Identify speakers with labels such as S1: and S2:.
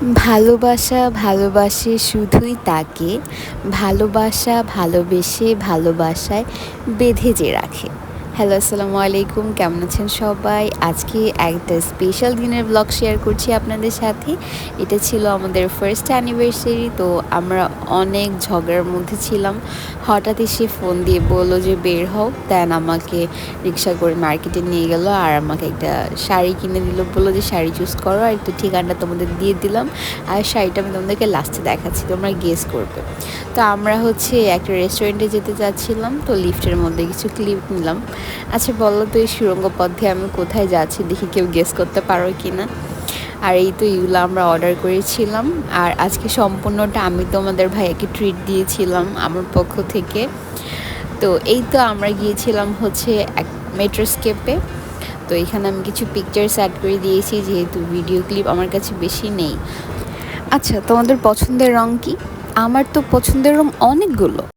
S1: ভালোবাসা ভালোবাসে শুধুই তাকে ভালোবাসা ভালোবেসে ভালোবাসায় বেঁধে যে রাখে। হ্যালো, আসসালামু আলাইকুম। কেমন আছেন সবাই? আজকে একটা স্পেশাল দিনের ব্লগ শেয়ার করছি আপনাদের সাথে। এটা ছিল আমাদের ফার্স্ট অ্যানিভার্সারি তো আমরা অনেক ঝগড়ার মধ্যে ছিলাম। হঠাৎ এসে ফোন দিয়ে বলল যে, বের হও। দেন আমাকে রিক্সা করে মার্কেটে নিয়ে গেল আর আমাকে একটা শাড়ি কিনে দিল। বলল যে, শাড়ি চুজ করো আর একটু ঠিকানাটা তোমাদের দিয়ে দিলাম। আর শাড়িটা আমি তোমাদেরকে লাস্টে দেখাচ্ছি, তোমরা গেস করবে। তো আমরা হচ্ছে একটা রেস্টুরেন্টে যেতে চাচ্ছিলাম তো লিফটের মধ্যে কিছু ক্লিপ নিলাম। আচ্ছা বলো তো এই সুরঙ্গ পথে আমি কোথায় যাচ্ছি? দেখি কেউ গেস করতে পারো কি না আর এই তো ইগুলো আমরা অর্ডার করেছিলাম। আর আজকে সম্পূর্ণটা আমি তোমাদের ভাইয়াকে ট্রিট দিয়েছিলাম আমার পক্ষ থেকে। তো এই তো আমরা গিয়েছিলাম হচ্ছে এক মেট্রোস্কেপে। তো এখানে আমি কিছু পিকচার্স অ্যাড করে দিয়েছি, যেহেতু ভিডিও ক্লিপ আমার কাছে বেশি নেই। আচ্ছা তোমাদের পছন্দের রং কি? আমার তো পছন্দের রং অনেকগুলো।